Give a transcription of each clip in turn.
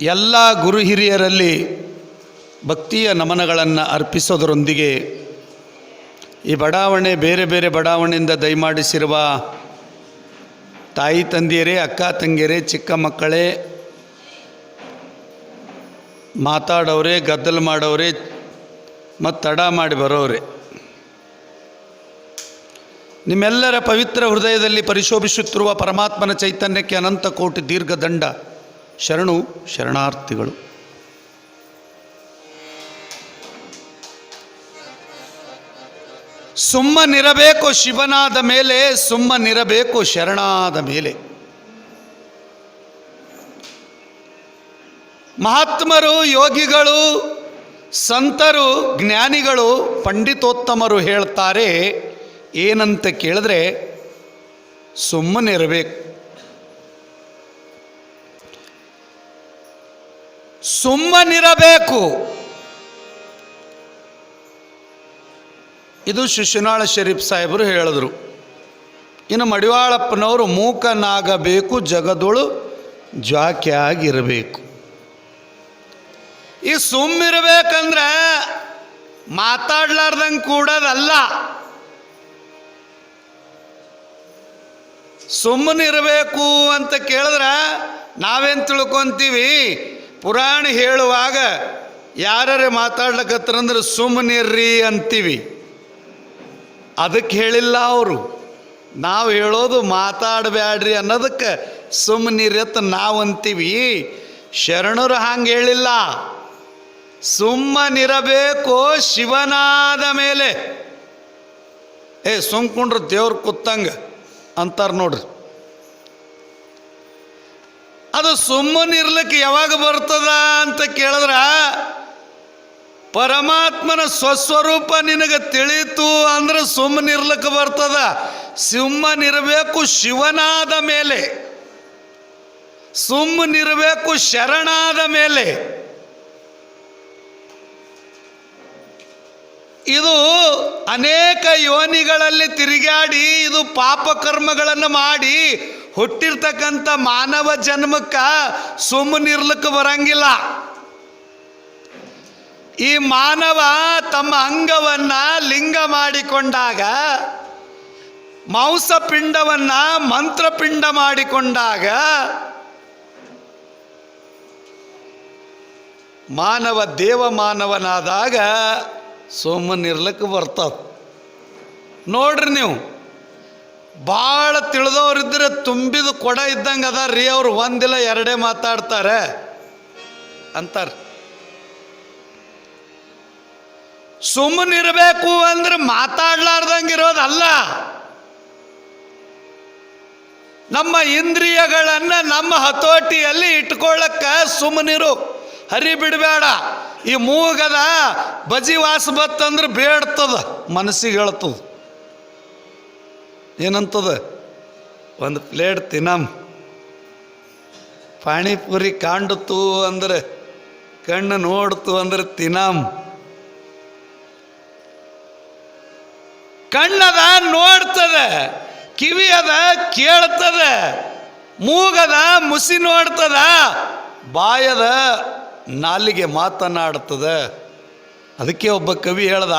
ಎಲ್ಲ ಗುರು ಹಿರಿಯರಲ್ಲಿ ಭಕ್ತಿಯ ನಮನಗಳನ್ನು ಅರ್ಪಿಸೋದರೊಂದಿಗೆ ಈ ಬಡಾವಣೆ, ಬೇರೆ ಬೇರೆ ಬಡಾವಣೆಯಿಂದ ದಯಮಾಡಿಸಿರುವ ತಾಯಿ ತಂದೆಯರೇ, ಅಕ್ಕ ತಂಗಿಯರೇ, ಚಿಕ್ಕ ಮಕ್ಕಳೇ, ಮಾತಾಡೋರೆ, ಗದ್ದಲು ಮಾಡೋರೆ ಮತ್ತು ತಡ ಮಾಡಿ ಬರೋರೆ, ನಿಮ್ಮೆಲ್ಲರ ಪವಿತ್ರ ಹೃದಯದಲ್ಲಿ ಪರಿಶೋಭಿಸುತ್ತಿರುವ ಪರಮಾತ್ಮನ ಚೈತನ್ಯಕ್ಕೆ ಅನಂತ ಕೋಟಿ ದೀರ್ಘದಂಡ. ಶರಣು ಶರಣಾರ್ಥಿಗಳು. ಸುಮ್ಮನಿರಬೇಕು ಶಿವನಾದ ಮೇಲೆ ಸುಮ್ಮನಿರಬೇಕು ಶರಣಾದ ಮೇಲೆ. ಮಹಾತ್ಮರು, ಯೋಗಿಗಳು, ಸಂತರು, ಜ್ಞಾನಿಗಳು, ಪಂಡಿತೋತ್ತಮರು ಹೇಳ್ತಾರೆ, ಏನಂತ ಕೇಳಿದ್ರೆ ಸುಮ್ಮನಿರಬೇಕು ಸುಮ್ಮನಿರಬೇಕು. ಇದು ಶಿಶುನಾಳ ಶರೀಫ್ ಸಾಹೇಬರು ಹೇಳಿದ್ರು. ಇನ್ನು ಮಡಿವಾಳಪ್ಪನವರು ಮೂಕನಾಗಬೇಕು, ಜಗದೊಳು ಜಾಕಿಯಾಗಿರಬೇಕು. ಈ ಸುಮ್ಮಿರಬೇಕಂದ್ರೆ ಮಾತಾಡ್ಲಾರ್ದಂಗೆ ಕೂಡದಲ್ಲ. ಸುಮ್ಮನಿರಬೇಕು ಅಂತ ಕೇಳಿದ್ರೆ ನಾವೇನು ತಿಳ್ಕೊಂತೀವಿ? ಪುರಾಣ ಹೇಳುವಾಗ ಯಾರೇ ಮಾತಾಡ್ಲಕತ್ತರಂದ್ರೆ ಸುಮ್ಮನಿರ್ರಿ ಅಂತೀವಿ. ಅದಕ್ಕೆ ಹೇಳಿಲ್ಲ ಅವರು. ನಾವು ಹೇಳೋದು ಮಾತಾಡಬೇಡ್ರಿ ಅನ್ನೋದಕ್ಕೆ ಸುಮ್ಮನಿರತ್ತ ನಾವು ಅಂತೀವಿ ಶರಣರು ಹಂಗೆ ಹೇಳಿಲ್ಲ. ಸುಮ್ಮನಿರಬೇಕು ಶಿವನಾದ ಮೇಲೆ. ಏ ಸುಮ್ಕೊಂಡ್ರೆ ದೇವ್ರ ಕುತ್ತಂಗ ಅಂತಾರೆ ನೋಡ್ರಿ. ಅದು ಸುಮ್ಮನಿರ್ಲಿಕ್ಕೆ ಯಾವಾಗ ಬರ್ತದ ಅಂತ ಕೇಳಿದ್ರೆ, ಪರಮಾತ್ಮನ ಸ್ವಸ್ವರೂಪ ನಿನಗೆ ತಿಳಿತು ಅಂದ್ರೆ ಸುಮ್ಮನಿರ್ಲಿಕ್ಕೆ ಬರ್ತದ. ಸುಮ್ಮನಿರಬೇಕು ಶಿವನಾದ ಮೇಲೆ ಸುಮ್ಮನಿರಬೇಕು ಶರಣಾದ ಮೇಲೆ. ಇದು ಅನೇಕ ಯೋನಿಗಳಲ್ಲಿ ತಿರುಗಾಡಿ, ಇದು ಪಾಪಕರ್ಮಗಳನ್ನು ಮಾಡಿ ಹುಟ್ಟಿರ್ತಕ್ಕಂಥ ಮಾನವ ಜನ್ಮಕ್ಕ ಸುಮ್ಮನಿರ್ಲಿಕ್ಕೆ ಬರಂಗಿಲ್ಲ. ಈ ಮಾನವ ತಮ್ಮ ಅಂಗವನ್ನ ಲಿಂಗ ಮಾಡಿಕೊಂಡಾಗ, ಮಾಂಸಪಿಂಡವನ್ನ ಮಂತ್ರಪಿಂಡ ಮಾಡಿಕೊಂಡಾಗ, ಮಾನವ ದೇವ ಮಾನವನಾದಾಗ ಸೋಮನಿರ್ಲಕ್ಕೆ ಬರ್ತದ ನೋಡ್ರಿ ನೀವು. ಭಾಳ ತಿಳಿದವ್ರಿದ್ರೆ ತುಂಬಿದ ಕೊಡ ಇದ್ದಂಗೆ ಅದ ರೀ ಅವ್ರು ಒಂದಿಲ್ಲ, ಎರಡೇ ಮಾತಾಡ್ತಾರೆ. ಅಂತಾರೆ. ಸುಮ್ಮನಿರಬೇಕು ಅಂದ್ರೆ ಮಾತಾಡ್ಲಾರ್ದಂಗೆ ಇರೋದಲ್ಲ ನಮ್ಮ ಇಂದ್ರಿಯಗಳನ್ನು ನಮ್ಮ ಹತೋಟಿಯಲ್ಲಿ ಇಟ್ಕೊಳ್ಳಕ್ಕ ಸುಮ್ಮನಿರು. ಹರಿ ಬಿಡಬೇಡ ಈ ಮೂಗದ ಬಜಿ ವಾಸ ಬತ್ತಂದ್ರೆ ಬೇಡ್ತದ, ಮನಸ್ಸಿಗೆ ಹೇಳ್ತದ. ಏನಂತದ? ಒಂದು ಪ್ಲೇಟ್ ತಿನ್ನಮ್ ಪಾಣಿಪುರಿ ಕಾಂಡತು ಅಂದ್ರೆ, ಕಣ್ಣು ನೋಡ್ತು ಅಂದ್ರೆ ತಿನ್ನಮ್ ಕಣ್ಣದ ನೋಡ್ತದ ಕಿವಿ ಅದ ಕೇಳ್ತದ, ಮೂಗದ ಮುಸಿ ನೋಡ್ತದ, ಬಾಯದ ನಾಲಿಗೆ ಮಾತನಾಡ್ತದ. ಅದಕ್ಕೆ ಒಬ್ಬ ಕವಿ ಹೇಳ್ದ,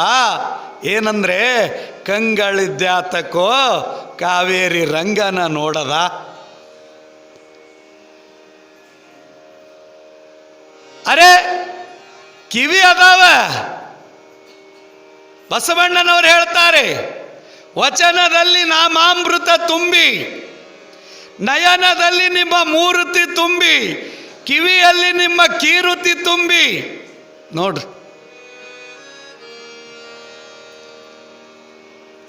ಏನಂದ್ರೆ, ಕಂಗಳಿದ್ಯಾತಕೋ ಕಾವೇರಿ ರಂಗನ ನೋಡದ. ಅರೆ, ಕಿವಿ ಅದಾವ. ಬಸವಣ್ಣನವರು ಹೇಳ್ತಾರೆ, ವಚನದಲ್ಲಿ ನಾಮಾಮೃತ ತುಂಬಿ, ನಯನದಲ್ಲಿ ನಿಮ್ಮ ಮೂರುತಿ ತುಂಬಿ, ಕಿವಿಯಲ್ಲಿ ನಿಮ್ಮ ಕೀರುತಿ ತುಂಬಿ. ನೋಡ್ರಿ.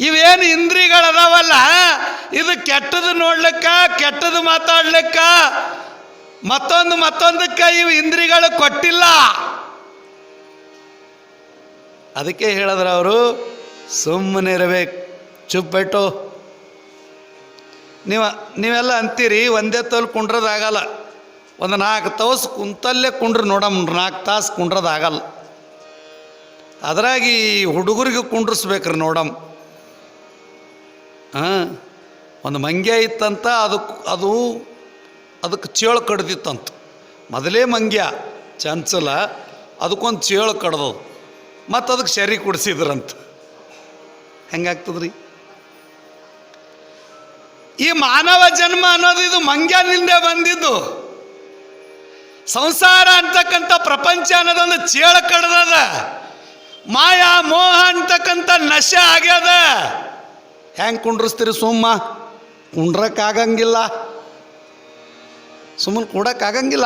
ಇವೇನು ಇಂದ್ರಿಗಳದಾವಲ್ಲ? ಇದು ಕೆಟ್ಟದು ನೋಡ್ಲಿಕ್ಕ ಕೆಟ್ಟದು ಮಾತಾಡ್ಲಿಕ್ಕ? ಮತ್ತೊಂದು, ಮತ್ತೊಂದಕ್ಕೆ ಇವು ಇಂದ್ರಿಗಳು ಕೊಟ್ಟಿಲ್ಲ. ಅದಕ್ಕೆ ಹೇಳಿದ್ರೆ ಅವರು, ಸುಮ್ಮನೆ ಇರಬೇಕು ಚುಪ್ಪಿಟ್ಟು ನೀವು, ನೀವೆಲ್ಲ ಅಂತೀರಿ, ಒಂದೇ ತೋಲ್ ಕುಂಡ್ರದಾಗಲ್ಲ. ಒಂದು ನಾಲ್ಕು ತಾಸು ಕುಂತಲ್ಲೇ ಕುಂಡ್ರು ನೋಡಮ್, ನಾಲ್ಕು ತಾಸು ಕುಂಡ್ರದಾಗಲ್ಲ. ಅದ್ರಾಗಿ ಹುಡುಗರಿಗೆ ಕುಂಡ್ರಿಸ್ಬೇಕ್ರಿ ನೋಡಮ್. ಒಂದು ಮಂಗ್ಯ ಇತ್ತಂತ ಅದಕ್ಕೆ, ಅದು ಅದಕ್ಕೆ ಚೇಳು ಕಡ್ದಿತ್ತಂತ. ಮೊದಲೇ ಮಂಗ್ಯ, ಚಂಚಲ, ಅದಕ್ಕೊಂದು ಚೇಳು ಕಡ್ದದು. ಮತ್ತು ಅದಕ್ಕೆ ಶರಿ ಕುಡಿಸಿದ್ರಂತ. ಹೆಂಗಾಗ್ತದ್ರಿ? ಈ ಮಾನವ ಜನ್ಮ ಅನ್ನೋದು ಇದು ಮಂಗ್ಯನಿಂದ ಬಂದಿದ್ದು. ಸಂಸಾರ ಅಂತಕ್ಕಂಥ ಪ್ರಪಂಚ ಅನ್ನೋದೊಂದು ಚೇಳು ಕಡ್ದದ. ಮಾಯಾ ಮೋಹ ಅಂತಕ್ಕಂಥ ನಶೆ ಆಗ್ಯದ. ಹೆಂಗೆ ಕುಂಡ್ರಸ್ತೀರಿ ಸುಮ್ಮ? ಕುಂಡ್ರಕ್ಕಾಗಂಗಿಲ್ಲ. ಸುಮ್ಮನೆ ಕೂಡಕ್ಕಾಗಂಗಿಲ್ಲ.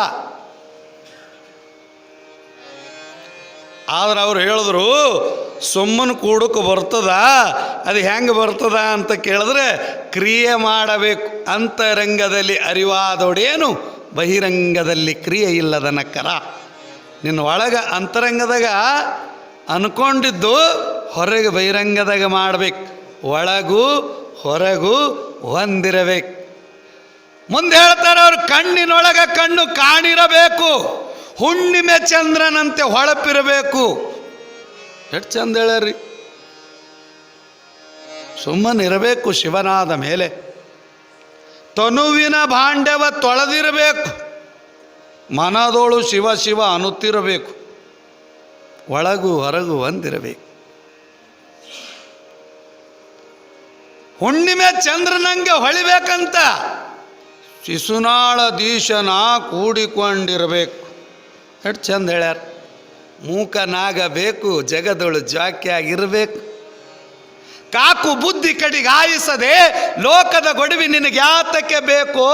ಆದ್ರೆ ಅವ್ರು ಹೇಳಿದ್ರು, ಸುಮ್ಮನೆ ಕೂಡಕ್ಕೆ ಬರ್ತದ, ಅದು ಹೆಂಗೆ ಬರ್ತದ ಅಂತ ಕೇಳಿದ್ರೆ, ಕ್ರಿಯೆ ಮಾಡಬೇಕು. ಅಂತರಂಗದಲ್ಲಿ ಅರಿವಾದೊಡೇನು ಬಹಿರಂಗದಲ್ಲಿ ಕ್ರಿಯೆ ಇಲ್ಲದ ನಕ್ಕರ. ನಿನ್ನ ಒಳಗೆ ಅಂತರಂಗದಾಗ ಅನ್ಕೊಂಡಿದ್ದು ಹೊರಗೆ ಬಹಿರಂಗದಾಗ ಮಾಡಬೇಕು. ಒಳಗೂ ಹೊರಗೂ ಹೊಂದಿರಬೇಕು ಮುಂದೆ ಹೇಳ್ತಾರೆ ಅವ್ರು, ಕಣ್ಣಿನೊಳಗ ಕಣ್ಣು ಕಾಣಿರಬೇಕು. ಹುಣ್ಣಿಮೆ ಚಂದ್ರನಂತೆ ಹೊಳಪಿರಬೇಕು. ಎಷ್ಟು ಚಂದ ಹೇಳರಿ ಸುಮ್ಮನಿರಬೇಕು ಶಿವನಾದ ಮೇಲೆ. ತನುವಿನ ಭಾಂಡವ ತೊಳೆದಿರಬೇಕು. ಮನದೋಳು ಶಿವ ಶಿವ ಅನ್ನುತ್ತಿರಬೇಕು. ಒಳಗು ಹೊರಗು ಒಂದಿರಬೇಕು. ಹುಣ್ಣಿಮೆ ಚಂದ್ರನಂಗೆ ಹೊಳಿಬೇಕಂತ ಶಿಶುನಾಳ ದೀಶನ ಕೂಡಿಕೊಂಡಿರಬೇಕು. ಎಷ್ಟು ಚಂದ ಹೇಳ್ಯಾರ. ಮೂಕನಾಗಬೇಕು ಜಗದೊಳು ಜಾಕಿಯಾಗಿರಬೇಕು. ಕಾಕು ಬುದ್ಧಿ ಕಡಿಗಾಯಿಸದೆ ಲೋಕದ ಗೊಡವಿ ನಿನಗೆ ಯಾತಕ್ಕೆ ಬೇಕು?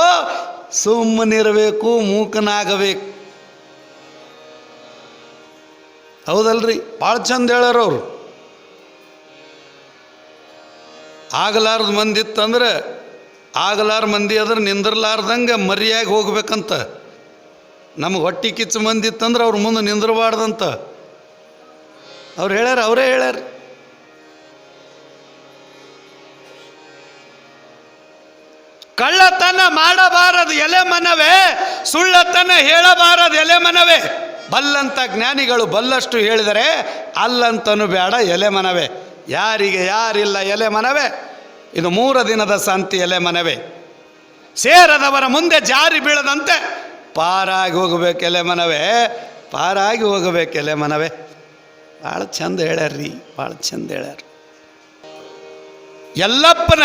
ಸುಮ್ಮನಿರಬೇಕು, ಮೂಕನಾಗಬೇಕು. ಹೌದಲ್ರಿ? ಭಾಳ ಚಂದ ಹೇಳ್ಯಾರ ಆಗಲಾರ್ದ ಮಂದಿ ಇತ್ತಂದ್ರೆ ಆಗಲಾರ ಮಂದಿ ಅದ್ರ ನಿಂದ್ರಲಾರ್ದಂಗೆ ಮರ್ಯಾಗಿ ಹೋಗ್ಬೇಕಂತ. ನಮಗೆ ಹೊಟ್ಟಿ ಕಿಚ್ಚು ಮಂದಿ ಇತ್ತಂದ್ರೆ ಅವ್ರ ಮುಂದೆ ನಿಂದಿರಬಾರ್ದಂತ. ಅವ್ರು ಹೇಳ್ಯಾರ, ಅವರೇ ಹೇಳ್ಯಾರ. ಕಳ್ಳತನ ಮಾಡಬಾರದು ಎಲೆ ಮನವೇ, ಸುಳ್ಳತನ ಹೇಳಬಾರದು ಎಲೆ ಮನವೇ. ಬಲ್ಲಂತ ಜ್ಞಾನಿಗಳು ಬಲ್ಲಷ್ಟು ಹೇಳಿದರೆ ಅಲ್ಲಂತನು ಬೇಡ ಎಲೆ ಮನವೇ. ಯಾರಿಗೆ ಯಾರಿಲ್ಲ ಎಲೆ ಮನವೇ? ಇದು ಮೂರು ದಿನದ ಸಂತಿ ಎಲೆ ಮನವೇ? ಸೇರದವರ ಮುಂದೆ ಜಾರಿ ಬೀಳದಂತೆ ಪಾರಾಗಿ ಹೋಗಬೇಕು ಎಲೆ ಮನವೇ? ಪಾರಾಗಿ ಹೋಗಬೇಕು ಎಲೆ ಮನವೇ? ಭಾಳ ಚಂದ ಹೇಳ್ಯಾರ್ರಿ, ಭಾಳ ಚಂದ ಹೇಳ್ಯಾರ. ಎಲ್ಲಪ್ಪನ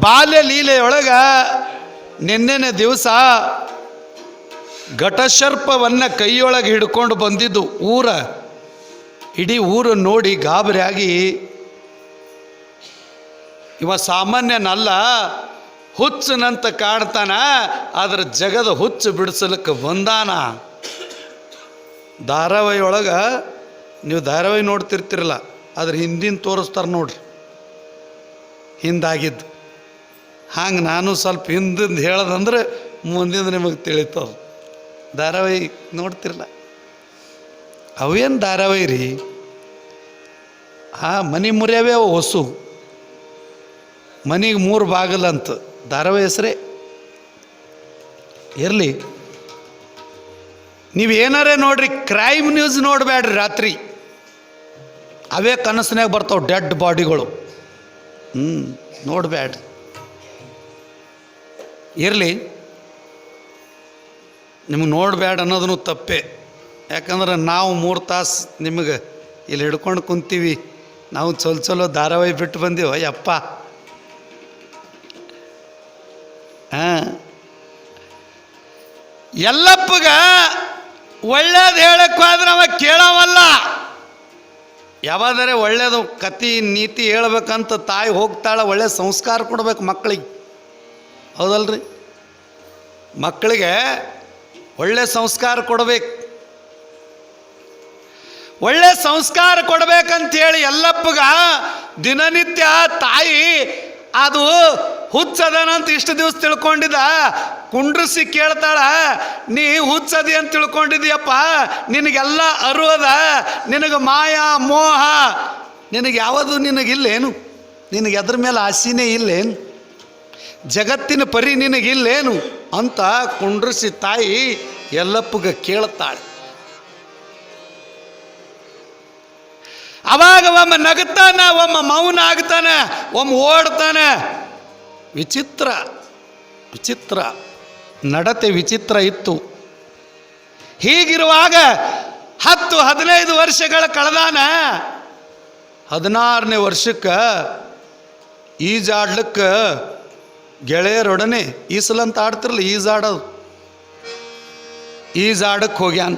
ಬಾಲ್ಯ ಲೀಲೆಯೊಳಗ ನಿನ್ನೆನೆ ದಿವಸ ಘಟಸರ್ಪವನ್ನು ಕೈಯೊಳಗೆ ಹಿಡ್ಕೊಂಡು ಬಂದಿದ್ದು ಊರ. ಇಡೀ ಊರು ನೋಡಿ ಗಾಬರಿಯಾಗಿ ಇವ ಸಾಮಾನ್ಯನಲ್ಲ, ಹುಚ್ಚನಂತ ಕಾಡ್ತಾನ ಆದ್ರೆ ಜಗದ ಹುಚ್ಚು ಬಿಡಿಸಲಿಕ್ಕೆ ಬಂದಾನ? ಧಾರಾವಾಹಿ ನೀವು ಧಾರಾವಾಹಿ ನೋಡ್ತಿರ್ತಿರಲ್ಲ, ಆದ್ರೆ ಹಿಂದಿನ ತೋರಿಸ್ತಾರೆ ನೋಡ್ರಿ, ಹಿಂದಾಗಿದ್ದು. ಹಂಗೆ ನಾನು ಸ್ವಲ್ಪ ಹಿಂದಿಂದ ಹೇಳದಂದ್ರೆ ಮುಂದಿಂದ ನಿಮಗೆ ತಿಳಿತದ. ಧಾರಾವಾಹಿ ನೋಡ್ತಿರಲ್ಲ? ಅವೇನು ಧಾರಾವಾಹಿ ರೀ? ಆ ಮನೆ ಮುರಿಯವೇ ಹೊಸು. ಮನೆಗೆ ಮೂರು ಬಾಗಲಂತ ಧಾರಾವಾಹಿ ಹೆಸರೇ? ಇರಲಿ. ನೀವು ಏನಾರೇ ನೋಡ್ರಿ ಕ್ರೈಮ್ ನ್ಯೂಸ್ ನೋಡಬೇಡ್ರಿ ರಾತ್ರಿ. ಅವೇ ಕನಸಿನಾಗ ಬರ್ತಾವೆ ಡೆಡ್ ಬಾಡಿಗಳು. ಹ್ಞೂ ನೋಡಬೇಡ್ರಿ ಇರಲಿ. ನಿಮಗೆ ನೋಡಬೇಡ ಅನ್ನೋದನ್ನು ತಪ್ಪೆ. ಯಾಕಂದ್ರೆ ನಾವು ಮೂರು ತಾಸು ನಿಮಗೆ ಇಲ್ಲಿ ಹಿಡ್ಕೊಂಡು ಕುಂತೀವಿ. ನಾವು ಚೊಲ್ ಚೊಲೋ ಧಾರಾವಾಹಿ ಬಿಟ್ಟು ಬಂದೀವ, ಯಪ್ಪ. ಹಾಂ. ಎಲ್ಲಪ್ಪಗ ಒಳ್ಳೇದು ಹೇಳಕ್ಕೆ ಹೋದ್ರೆ ಅವ ಕೇಳವಲ್ಲ. ಯಾವಾದರೆ ಒಳ್ಳೇದು ಕತಿ ನೀತಿ ಹೇಳ್ಬೇಕಂತ ತಾಯಿ ಹೋಗ್ತಾಳೆ, ಒಳ್ಳೆ ಸಂಸ್ಕಾರ ಕೊಡ್ಬೇಕು ಮಕ್ಕಳಿಗೆ. ಹೌದಲ್ರಿ? ಮಕ್ಕಳಿಗೆ ಒಳ್ಳೆ ಸಂಸ್ಕಾರ ಕೊಡ್ಬೇಕು. ಒಳ್ಳೆ ಸಂಸ್ಕಾರ ಕೊಡ್ಬೇಕಂತೇಳಿ ಎಲ್ಲಪ್ಪಗ ದಿನನಿತ್ಯ ತಾಯಿ ಅದು ಹುಚ್ಚದನಂತ ಇಷ್ಟು ದಿವಸ ತಿಳ್ಕೊಂಡಿದ್ದ? ಕುಂಡ್ರಿಸಿ ಕೇಳ್ತಾಳ, ನೀ ಹುಚ್ಚದಿ ಅಂತ ತಿಳ್ಕೊಂಡಿದ್ಯಪ್ಪ ನಿನಗೆಲ್ಲ ಅರುವದ ನಿನಗೆ ಮಾಯಾ, ಮೋಹ, ನಿನಗೆ ಯಾವುದು ನಿನಗಿಲ್ಲೇನು? ನಿನಗೆ ಅದ್ರ ಮೇಲೆ ಆಸೆನೇ ಇಲ್ಲೇನು? ಜಗತ್ತಿನ ಪರಿ ನಿನಗಿಲ್ಲೇನು? ಅಂತ ಕುಂಡ್ರಿಸಿ ತಾಯಿ ಎಲ್ಲಪ್ಪಗ ಕೇಳ್ತಾಳೆ. ಅವಾಗ ಒಮ್ಮ ನಗುತ್ತಾನ ಒಮ್ಮ ಮೌನ ಆಗ್ತಾನೆ, ಒಮ್ಮ ಓಡ್ತಾನೆ. ವಿಚಿತ್ರ ವಿಚಿತ್ರ, ನಡತೆ ವಿಚಿತ್ರ ಇತ್ತು. ಹೀಗಿರುವಾಗ ಹತ್ತು, ಹದಿನೈದು ವರ್ಷಗಳ ಕಳೆದಾನ. ಹದಿನಾರನೇ ವರ್ಷಕ್ಕೆ ಈಜಾಡ್ಲಿಕ್ಕೆ ಗೆಳೆಯರೊಡನೆ ಈಸಲಂತ ಆಡ್ತಿರಲಿಲ್ಲ, ಈಜಾಡೋದು. ಈಜಾಡಕ್ಕೆ ಹೋಗ್ಯಾನ.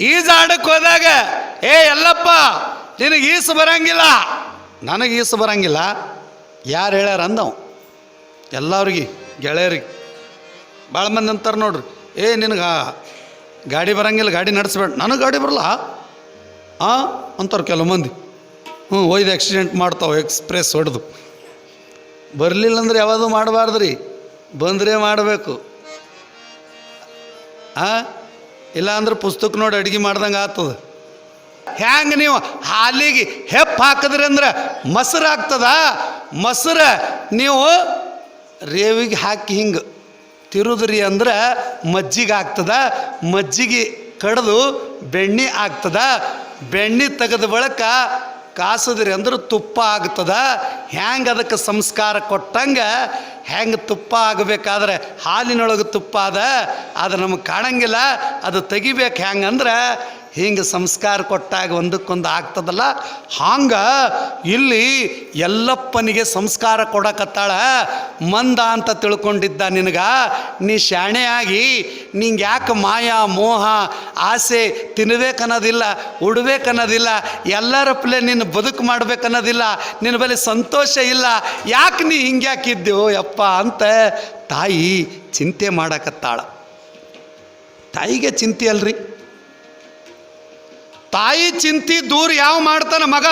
ಈಜಾಡಕ್ಕೆ ಹೋದಾಗ, ಏ ಎಲ್ಲಪ್ಪ ನಿನಗೆ ಈಸು ಬರಂಗಿಲ್ಲ. ನನಗೆ ಈಸು ಬರಂಗಿಲ್ಲ. ಯಾರು ಹೇಳ್ಯಾರ ಅಂದವು. ಎಲ್ಲರಿಗೆ ಗೆಳೆಯರಿಗೆ. ಭಾಳ ಮಂದಿ ಅಂತಾರೆ ನೋಡ್ರಿ. ಏ, ನಿನಗೆ ಗಾಡಿ ಬರಂಗಿಲ್ಲ, ಗಾಡಿ ನಡೆಸ್ಬೇಡ. ನನಗೆ ಗಾಡಿ ಬರಲ್ಲ? ಆ? ಅಂತಾರೆ ಕೆಲವು ಮಂದಿ. ಹ್ಞೂ ಒಯ್ದು ಆಕ್ಸಿಡೆಂಟ್ ಮಾಡ್ತಾವೆ ಎಕ್ಸ್ಪ್ರೆಸ್ ಹೊಡೆದು. ಬರಲಿಲ್ಲ ಅಂದ್ರೆ ಯಾವುದು ಮಾಡಬಾರ್ದು ರೀ ಬಂದರೆ ಮಾಡಬೇಕು. ಆ? ಇಲ್ಲ ಅಂದ್ರೆ ಪುಸ್ತಕ ನೋಡಿ ಅಡುಗೆ ಮಾಡ್ದಂಗೆ ಆಗ್ತದೆ. ಹ್ಯಾಂಗ ನೀವು ಹಾಲಿಗೆ ಹೆಪ್ಪು ಹಾಕಿದ್ರಿ ಅಂದ್ರೆ ಮೊಸರು ಆಗ್ತದ? ಮೊಸರು ನೀವು ರೇವಿಗೆ ಹಾಕಿ ಹಿಂಗೆ ತಿರುದ್ರಿ ಅಂದ್ರೆ ಮಜ್ಜಿಗೆ ಆಗ್ತದ? ಮಜ್ಜಿಗೆ ಕಡ್ದು ಬೆಣ್ಣೆ ಆಗ್ತದ? ಬೆಣ್ಣೆ ತೆಗೆದ ಬಳಿಕ ಕಾಸಿದ್ರಿ ಅಂದ್ರೆ ತುಪ್ಪ ಆಗ್ತದ ಹ್ಯಾಂಗೆ ಅದಕ್ಕೆ ಸಂಸ್ಕಾರ ಕೊಟ್ಟಂಗೆ ಹೆಂಗೆ ತುಪ್ಪ ಆಗಬೇಕಾದ್ರೆ ಹಾಲಿನೊಳಗೆ ತುಪ್ಪ ಅದ, ಅದು ನಮಗೆ ಕಾಣಂಗಿಲ್ಲ, ಅದು ತೆಗಿಬೇಕು ಹೆಂಗಂದ್ರೆ ಹಿಂಗೆ ಸಂಸ್ಕಾರ ಕೊಟ್ಟಾಗ ಒಂದಕ್ಕೊಂದು ಆಗ್ತದಲ್ಲ? ಹಾಂಗ ಇಲ್ಲಿ ಎಲ್ಲಪ್ಪನಿಗೆ ಸಂಸ್ಕಾರ ಕೊಡಕತ್ತಾಳ. ಮಂದ ಅಂತ ತಿಳ್ಕೊಂಡಿದ್ದ ನಿನಗ? ನೀ ಶಾಣೆಯಾಗಿ ನಿಂಗೆ ಯಾಕೆ ಮಾಯ, ಮೋಹ, ಆಸೆ ತಿನ್ಬೇಕನ್ನೋದಿಲ್ಲ, ಉಡ್ಬೇಕನ್ನೋದಿಲ್ಲ, ಎಲ್ಲರ ಪ್ಲೇ ನಿನ್ನ ಬದುಕು ಮಾಡ್ಬೇಕನ್ನೋದಿಲ್ಲ ನಿನ್ನ ಬಳಿ ಸಂತೋಷ ಇಲ್ಲ, ಯಾಕೆ ನೀ ಹಿಂಗ್ಯಾಕಿದ್ದೆವು ಯಪ್ಪ ಅಂತ ತಾಯಿ ಚಿಂತೆ ಮಾಡಕತ್ತಾಳ. ತಾಯಿಗೆ ಚಿಂತೆ ಅಲ್ರಿ? ತಾಯಿ ಚಿಂತಿ ದೂರ ಯಾವ ಮಾಡ್ತಾನ ಮಗ?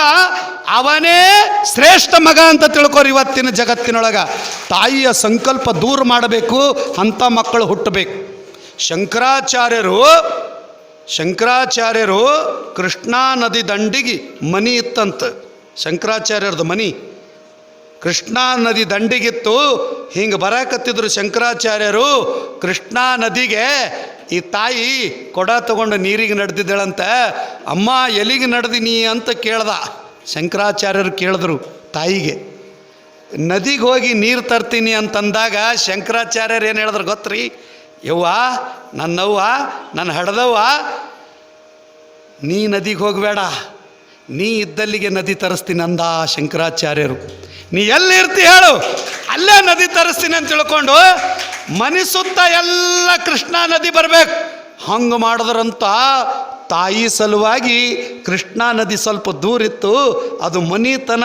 ಅವನೇ ಶ್ರೇಷ್ಠ ಮಗ ಅಂತ ತಿಳ್ಕೊರಿ ಇವತ್ತಿನ ಜಗತ್ತಿನೊಳಗ. ತಾಯಿಯ ಸಂಕಲ್ಪ ದೂರ ಮಾಡಬೇಕು ಅಂಥ ಮಕ್ಕಳು ಹುಟ್ಟಬೇಕು. ಶಂಕರಾಚಾರ್ಯರು ಶಂಕರಾಚಾರ್ಯರು ಕೃಷ್ಣಾ ನದಿ ದಂಡಿಗೆ ಮನಿ ಇತ್ತಂತ. ಶಂಕರಾಚಾರ್ಯರದು ಮನಿ. ಕೃಷ್ಣಾ ನದಿ ದಂಡಿಗಿತ್ತು, ಹಿಂಗೆ ಬರಕತ್ತಿದ್ರು ಶಂಕರಾಚಾರ್ಯರು, ಕೃಷ್ಣಾ ನದಿಗೆ ಈ ತಾಯಿ ಕೊಡ ತಗೊಂಡು ನೀರಿಗೆ ನಡೆದಿದ್ದಳಂತ, ಅಮ್ಮ, ಎಲ್ಲಿಗೆ ನಡೆದಿನಿ ಅಂತ ಕೇಳ್ದ. ಶಂಕರಾಚಾರ್ಯರು ಕೇಳಿದ್ರು ತಾಯಿಗೆ. ನದಿಗೆ ಹೋಗಿ ನೀರು ತರ್ತೀನಿ ಅಂತಂದಾಗ ಶಂಕರಾಚಾರ್ಯರು ಏನು ಹೇಳಿದ್ರು ಗೊತ್ತ್ರಿ? ಯವ್ವ, ನನ್ನವ್ವ ನನ್ನ ಹಡ್ದವ್ವ, ನೀ ನದಿಗೆ ಹೋಗಬೇಡ. ನೀ ಇದ್ದಲ್ಲಿಗೆ ನದಿ ತರಿಸ್ತೀನಿ ಅಂದ ಶಂಕರಾಚಾರ್ಯರು. ನೀ ಎಲ್ಲಿ ಇರ್ತಿ ಹೇಳು? ಅಲ್ಲೇ ನದಿ ತರಿಸ್ತೀನಿ ಅಂತ ತಿಳ್ಕೊಂಡು ಮನೆ ಸುತ್ತ ಎಲ್ಲ ಕೃಷ್ಣಾ ನದಿ ಬರಬೇಕು. ಹಂಗೆ ಮಾಡಿದ್ರಂತ ತಾಯಿ ಸಲುವಾಗಿ ಕೃಷ್ಣಾ ನದಿ ಸ್ವಲ್ಪ ದೂರಿತ್ತು ಅದು ಮನಿತನ.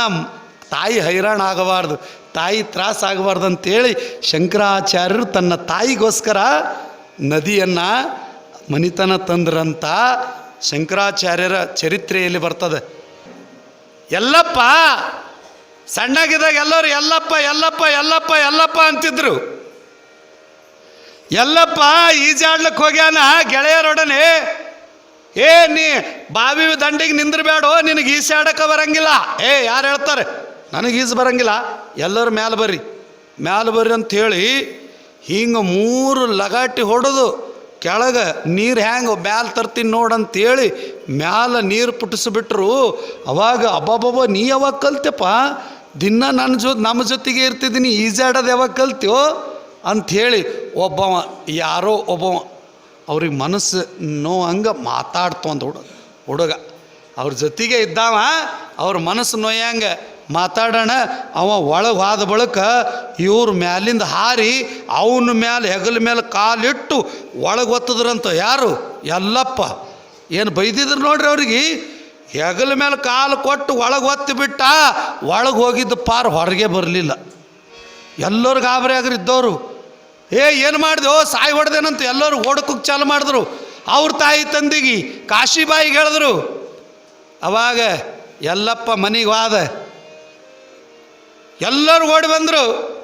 ತಾಯಿ ಹೈರಾಣ ಆಗಬಾರ್ದು, ತಾಯಿ ತ್ರಾಸ ಆಗಬಾರ್ದು ಅಂತೇಳಿ ಶಂಕರಾಚಾರ್ಯರು ತನ್ನ ತಾಯಿಗೋಸ್ಕರ ನದಿಯನ್ನು ಮನಿತನ ತಂದ್ರಂತ ಶಂಕರಾಚಾರ್ಯರ ಚರಿತ್ರೆಯಲ್ಲಿ ಬರ್ತದೆ. ಎಲ್ಲಪ್ಪ, ಸಣ್ಣಗಿದ್ದಾಗ ಎಲ್ಲರೂ ಎಲ್ಲಪ್ಪ ಎಲ್ಲಪ್ಪ ಎಲ್ಲಪ್ಪ ಎಲ್ಲಪ್ಪ ಅಂತಿದ್ರು. ಎಲ್ಲಪ್ಪ ಈಜಾಡ್ಲಿಕ್ಕೆ ಹೋಗ್ಯಾನ, ಗೆಳೆಯರೊಡನೆ? ಏ, ನೀ ಬಾವಿ ದಂಡಿಗೆ ನಿಂದ್ರಬೇಡ, ನಿನಗೆ ಈಸಾಡಕ್ಕೆ ಬರಂಗಿಲ್ಲ. ಏ, ಯಾರು ಹೇಳ್ತಾರೆ? ನನಗೆ ಈಜು ಬರಂಗಿಲ್ಲ. ಎಲ್ಲರೂ ಮ್ಯಾಲೆ ಬರ್ರಿ. ಮ್ಯಾಲೆ ಬರ್ರಿ ಅಂತ ಹೇಳಿ ಹಿಂಗೆ ಮೂರು ಲಗಾಟಿ ಹೊಡೆದು ಕೆಳಗೆ ನೀರು ಹ್ಯಾಂಗೆ ಮ್ಯಾಲೆ ತರ್ತೀನಿ ನೋಡಂತೇಳಿ ಮ್ಯಾಲೆ ನೀರು ಪುಟ್ಟಿಸ್ಬಿಟ್ರು. ಅವಾಗ ಅಬ್ಬಬ್ಬಬ್ಬ, ನೀ ಯಾವಾಗ ಕಲ್ತೆಪ್ಪ ದಿನ ನನ್ನ ಜೊ ನಮ್ಮ ಜೊತೆಗೆ ಇರ್ತಿದ್ದೀನಿ ಈಜಾಡೋದು ಯಾವಾಗ ಕಲ್ತ್ಯೋ? ಅಂಥೇಳಿ ಒಬ್ಬವ, ಯಾರೋ ಒಬ್ಬವ, ಅವ್ರಿಗೆ ಮನಸ್ಸು ನೋ ಹಂಗೆ ಮಾತಾಡ್ತು ಅಂತ ಹುಡುಗ ಹುಡುಗ. ಅವ್ರ ಜೊತೆಗೆ ಇದ್ದಾವ, ಅವ್ರ ಮನಸ್ಸು ನೋಯಂಗೆ ಮಾತಾಡೋಣ, ಅವ ಒಳಗೆ ಹೋದ ಬಳಿಕ ಇವ್ರ ಮ್ಯಾಲಿಂದ ಹಾರಿ ಅವನ ಮ್ಯಾಲೆ ಹೆಗಲ ಮೇಲೆ ಕಾಲಿಟ್ಟು ಒಳಗೆ ಒತ್ತದ್ರಂತ ಯಾರು? ಎಲ್ಲಪ್ಪ ಏನು ಬೈದಿದ್ರು ನೋಡ್ರಿ ಅವ್ರಿಗೆ? ಹೆಗಲ ಮೇಲೆ ಕಾಲು ಕೊಟ್ಟು ಒಳಗೆ ಒತ್ತಿ ಬಿಟ್ಟ, ಒಳಗೆ ಹೋಗಿದ್ದ ಪಾರ್ ಹೊರಗೆ ಬರಲಿಲ್ಲ. ಎಲ್ಲರೂ ಗಾಬರಿ ಇದ್ದವರು ಏ, ಏನು ಮಾಡಿದೆವು ಸಾಯಿ ಹೊಡೆದೇನಂತ ಎಲ್ಲರೂ ಓಡಕ್ಕೆ ಚಾಲು ಮಾಡಿದ್ರು. ಅವ್ರ ತಾಯಿ ತಂದಿಗೆ ಕಾಶಿಬಾಯಿಗೆ ಹೇಳಿದ್ರು. ಅವಾಗ ಎಲ್ಲಪ್ಪ ಮನೆಗೆ ವಾದ. ಎಲ್ಲರೂ ಓಡಿ ಬಂದರು.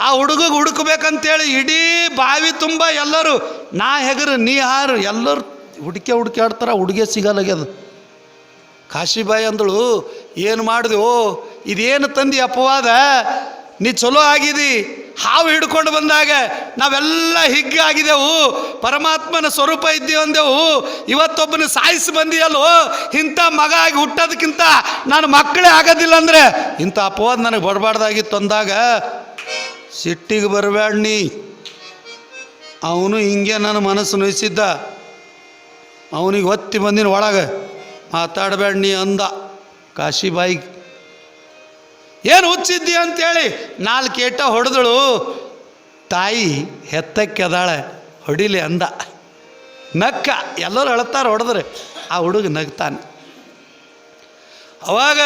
ಆ ಹುಡುಗಗೆ ಹುಡುಕ್ಬೇಕಂತೇಳಿ ಇಡೀ ಬಾವಿ ತುಂಬ ಎಲ್ಲರೂ ನಾ ಹೆಗರು, ನೀ ಹಾರು, ಎಲ್ಲರೂ ಹುಡುಕೆ ಹುಡುಕಿ ಆಡ್ತಾರ ಹುಡುಗೆ ಸಿಗಲ್ಲಾಗ್ಯದ ಕಾಶಿಬಾಯಿ ಅಂದಳು, ಏನು ಮಾಡಿದೆವು ಇದೇನು ತಂದಿ ಅಪವಾದ? ನೀ ಚಲೋ ಆಗಿದಿ. ಹಾವು ಹಿಡ್ಕೊಂಡು ಬಂದಾಗ ನಾವೆಲ್ಲ ಹಿಗ್ಗಾಗಿದೆವು ಪರಮಾತ್ಮನ ಸ್ವರೂಪ ಇದ್ದೀವಿ ಅಂದೆವು. ಇವತ್ತೊಬ್ಬನ ಸಾಯಿಸಿ ಬಂದಿಯಲ್ಲೋ? ಇಂಥ ಮಗ ಆಗಿ ಹುಟ್ಟೋದಕ್ಕಿಂತ ನಾನು ಮಕ್ಕಳೇ ಆಗೋದಿಲ್ಲ ಅಂದರೆ ಇಂಥ ಅಪವಾದ ನನಗೆ ಬರಬಾರ್ದಾಗಿತ್ತು ಅಂದಾಗ, ಸಿಟ್ಟಿಗೆ ಬರಬೇಡ ನೀ. ಅವನು ಹಿಂಗೆ ನನ್ನ ಮನಸ್ಸು ನೋಯಿಸಿದ್ದ. ಅವನಿಗೆ ಒತ್ತಿ ಬಂದಿನ ಒಳಗೆ, ಮಾತಾಡಬೇಡ ನೀ ಅಂದ. ಕಾಶಿಬಾಯಿಗೆ ಏನು ಹುಚ್ಚಿದ್ದಿ ಅಂತೇಳಿ? ನಾಲ್ಕು ಏಟ ಹೊಡೆದಳು. ತಾಯಿ ಹೆತ್ತಕ್ಕೆ ಅದಾಳೆ, ಹೊಡಿಲಿ ಅಂದ. ನಕ್ಕ, ಎಲ್ಲರೂ ಅಳ್ತಾರೆ ಹೊಡೆದ್ರೆ. ಆ ಹುಡುಗ ನಗ್ತಾನೆ. ಅವಾಗ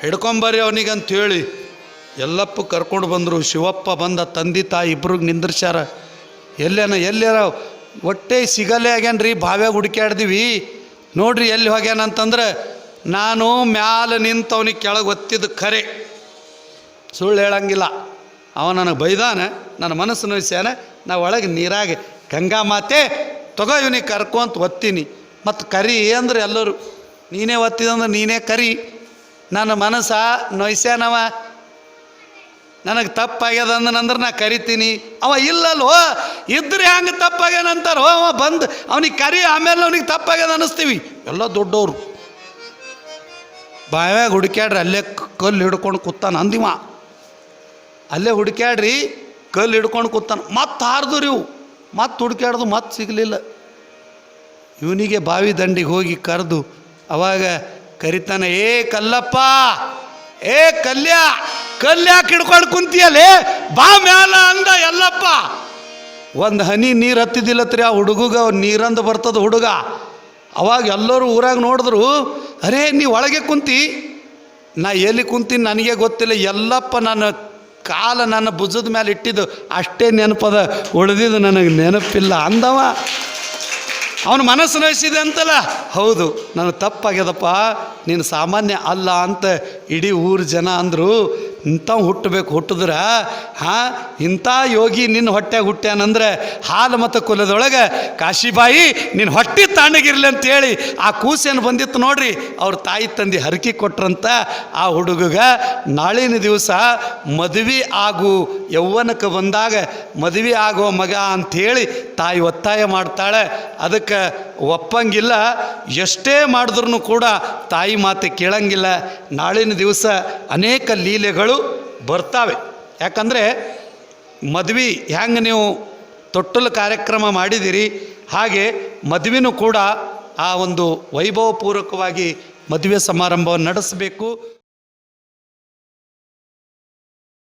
ಹಿಡ್ಕೊಂಬರ್ರಿ ಅವನಿಗಂತೇಳಿ, ಎಲ್ಲಪ್ಪ ಕರ್ಕೊಂಡು ಬಂದರು. ಶಿವಪ್ಪ ಬಂದ, ತಂದೆ ತಾಯಿ ಇಬ್ರಿಗೆ ನಿಂದ್ರಿಸ್ಯಾರ. ಎಲ್ಲೇನ, ಎಲ್ಲಾರ ಒಟ್ಟೆ ಸಿಗಲ್ಲೇ ಆಗ್ಯಾನ್ರಿ, ಬಾವ್ಯಾಗ ಹುಡುಕ್ಯಾಡ್ದೀವಿ. ನೋಡ್ರಿ ಎಲ್ಲಿ ಹೋಗ್ಯಾನಂತಂದ್ರೆ, ನಾನು ಮ್ಯಾಲೆ ನಿಂತವನಿಗೆ ಕೆಳಗೆ ಒತ್ತಿದ್ದು ಖರೆ. ಸುಳ್ಳು ಹೇಳಂಗಿಲ್ಲ. ಅವ ನನಗೆ ಬೈದಾನೆ, ನನ್ನ ಮನಸ್ಸು ನೋಯಿಸ್ಯಾನೆ, ನಾ ಒಳಗೆ ನೀರಾಗೆ ಗಂಗಾ ಮಾತೆ ತಗೋ ಇವನಿಗೆ ಕರ್ಕೊಂತ ಒತ್ತೀನಿ. ಮತ್ತು ಕರಿ ಅಂದ್ರೆ ಎಲ್ಲರೂ, ನೀನೇ ಒತ್ತಿದಂದ್ರೆ ನೀನೇ ಕರಿ. ನನ್ನ ಮನಸ್ಸ ನೋಯ್ಸ್ಯಾನವ. ನನಗೆ ತಪ್ಪಾಗ್ಯದ ಅಂದನಂದ್ರೆ ನಾ ಕರಿತೀನಿ. ಅವ ಇಲ್ಲಲ್ವೋ ಇದ್ರೆ ಹಂಗೆ ತಪ್ಪಾಗ್ಯಾನಂತಾರೋ ಅವ ಬಂದು, ಅವನಿಗೆ ಕರಿ ಆಮೇಲೆ ಅವನಿಗೆ ತಪ್ಪಾಗ್ಯದ ಅನ್ನಿಸ್ತೀವಿ. ಎಲ್ಲ ದೊಡ್ಡವರು. ಬಾವ್ಯಾಗ ಹುಡುಕ್ಯಾಡ್ರಿ ಅಲ್ಲೇ ಕಲ್ಲು ಹಿಡ್ಕೊಂಡು ಕೂತಾನ ಅಂದಿವ. ಅಲ್ಲೇ ಹುಡುಕ್ಯಾಡ್ರಿ, ಕಲ್ಲು ಹಿಡ್ಕೊಂಡು ಕೂತಾನ. ಮತ್ತೆ ಹಾರ್ದು ಇವು. ಮತ್ತೆ ಹುಡುಕ್ಯಾಡ್ದು ಮತ್ತೆ ಸಿಗಲಿಲ್ಲ. ಇವನಿಗೆ ಬಾವಿ ದಂಡಿಗೆ ಹೋಗಿ ಕರೆದು, ಅವಾಗ ಕರಿತಾನೆ, ಏ ಕಲ್ಲಪ್ಪ, ಏ ಕಲ್ಯ ಕಲ್ಯಾಕೆ ಹಿಡ್ಕೊಂಡು ಕುಂತಿಯಲ್ಲೇ ಬಾ ಮ್ಯಾಲ ಅಂದ ಎಲ್ಲಪ್ಪ. ಒಂದು ಹನಿ ನೀರು ಹತ್ತಿದಿಲ್ಲತ್ರಿ ಆ ಹುಡುಗಗ ನೀರಂದು ಬರ್ತದ ಹುಡುಗ. ಅವಾಗ ಎಲ್ಲರೂ ಊರಾಗ ನೋಡಿದ್ರು, ಅರೇ, ನೀ ಒಳಗೆ ಕುಂತಿ. ನಾ ಎಲ್ಲಿ ಕುಂತೀನಿ ನನಗೆ ಗೊತ್ತಿಲ್ಲ. ಎಲ್ಲಪ್ಪ ನನ್ನ ಕಾಲ ನನ್ನ ಭುಜದ ಮೇಲೆ ಇಟ್ಟಿದ್ದು ಅಷ್ಟೇ ನೆನಪದ, ಉಳಿದಿದ್ದು ನನಗೆ ನೆನಪಿಲ್ಲ ಅಂದವ. ಅವನ ಮನಸ್ಸು ನೋಯಿಸಿದೆ ಅಂತಲ್ಲ? ಹೌದು ನನಗೆ ತಪ್ಪಾಗ್ಯದಪ್ಪ. ನೀನು ಸಾಮಾನ್ಯ ಅಲ್ಲ ಅಂತ ಇಡೀ ಊರು ಜನ ಅಂದರು. ಇಂಥವ್ ಹುಟ್ಟಬೇಕು. ಹುಟ್ಟಿದ್ರೆ, ಹಾಂ, ಇಂಥ ಯೋಗಿ ನಿನ್ನ ಹೊಟ್ಟೆಗೆ ಹುಟ್ಟ್ಯಾನಂದ್ರೆ ಹಾಲು ಮತ್ತು ಕುಲದೊಳಗೆ ಕಾಶಿಬಾಯಿ ನಿನ್ನ ಹೊಟ್ಟೆ ತಣ್ಣಗಿರ್ಲಿ ಅಂತೇಳಿ ಆ ಕೂಸೇನು ಬಂದಿತ್ತು ನೋಡ್ರಿ, ಅವ್ರ ತಾಯಿ ತಂದೆ ಹರಕಿ ಕೊಟ್ರಂತ ಆ ಹುಡುಗಗ ನಾಳಿನ ದಿವಸ ಮದುವೆ ಆಗು ಯೌವನಕ್ಕೆ ಬಂದಾಗ ಮದುವೆ ಆಗೋ ಮಗ ಅಂಥೇಳಿ ತಾಯಿ ಒತ್ತಾಯ ಮಾಡ್ತಾಳೆ. ಅದಕ್ಕೆ ಒಪ್ಪಂಗಿಲ್ಲ. ಎಷ್ಟೇ ಮಾಡಿದ್ರೂ ಕೂಡ ತಾಯಿ ಮಾತು ಕೇಳಂಗಿಲ್ಲ. ನಾಳಿನ ದಿವಸ ಅನೇಕ ಲೀಲೆಗಳು ಬರ್ತಾವೆ. ಯಾಕಂದರೆ ಮದ್ವೆ ಹೆಂಗೆ ನೀವು ತೊಟ್ಟಲು ಕಾರ್ಯಕ್ರಮ ಮಾಡಿದಿರಿ, ಹಾಗೆ ಮದುವೆನೂ ಕೂಡ ಆ ಒಂದು ವೈಭವಪೂರ್ವಕವಾಗಿ ಮದುವೆ ಸಮಾರಂಭವನ್ನು ನಡೆಸಬೇಕು.